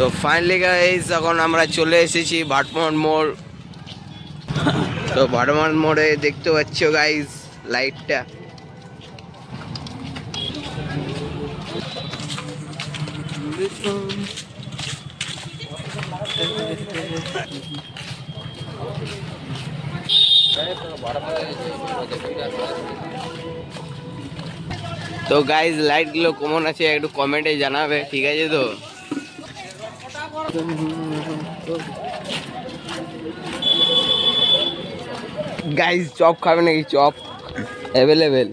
তো finally guys এখন আমরা চলে এসেছি ভাটমোহন মোড় তো ভাটমোহন মোড়ে দেখতে পাচ্ছ গাইস লাইটটা তো গাইজ লাইটগুলো কেমন আছে একটু কমেন্টে জানাবে, ঠিক আছে তো? গাইজ চপ খাবে নাকি চপ? অ্যাভেলেবেল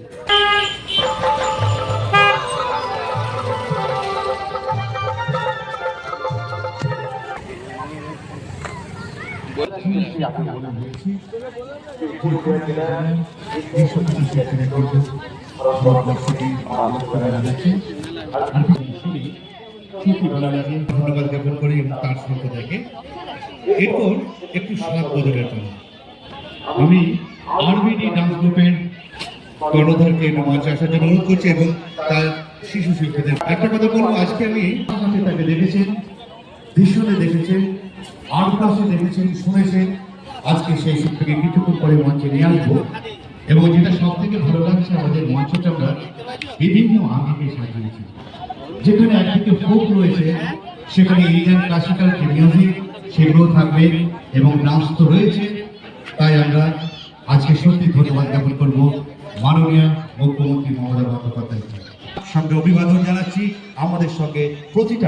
ধন্যবাদ জ্ঞাপন করি তার সম্প্রদায়কে এরপর একটু স্বাদ বদলের জন্য। আমি আরবিডি ডান্স গ্রুপের কর্ণধারকে মঞ্চে আসার জন্য অনুরোধ করছি এবং তার শিশু শিল্পীদের একটা কথা বলব, আজকে আমি তাকে দেখেছেন দৃশ্যতে দেখেছেন ক্লাসে দেখেছেন, শুনেছেন। আজকে সেই শিল্পীকে কিছুক্ষণ পরে মঞ্চে নিয়ে আসব। এবং যেটা সব থেকে ভালো লাগছে, আমাদের মঞ্চটা আমরা বিভিন্ন আঙ্গিকে সাজিয়েছি। যেখানে একদিকে ফোক রয়েছে, সেখানে ইন্ডিয়ান ক্লাসিক্যাল যে মিউজিক সেগুলো থাকবে এবং নাচ তো রয়েছে। তাই আমরা আজকে সত্যি ধন্যবাদ জ্ঞাপন করব মাননীয় মুখ্যমন্ত্রী মমতা বন্দ্যোপাধ্যায় সঙ্গে অভিবাদন জানাচ্ছি আমাদের সঙ্গে প্রতিটা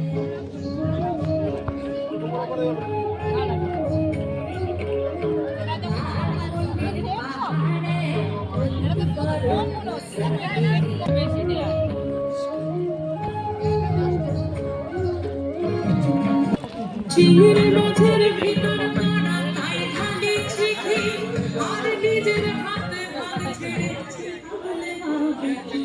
চিনির মাঝের ভিতর পড়া তাই খালি চিঠি আর নিজের হাতে হাত ছেড়েছি বলে মারবে কি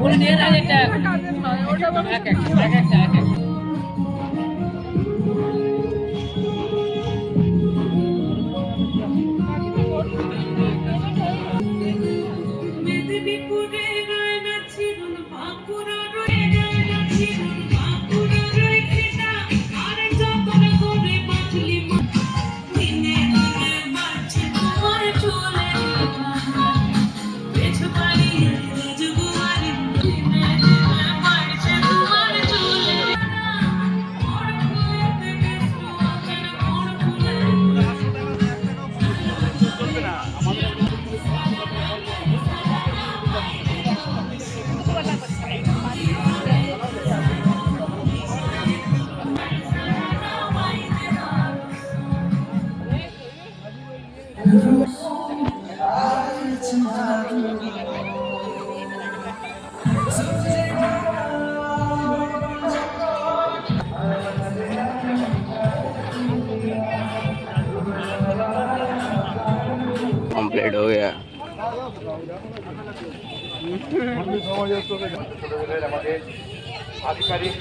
ওটা দিয়ে দেন এটা এক এক এক একটা এক कंप्लीट हो गया आधिकारिक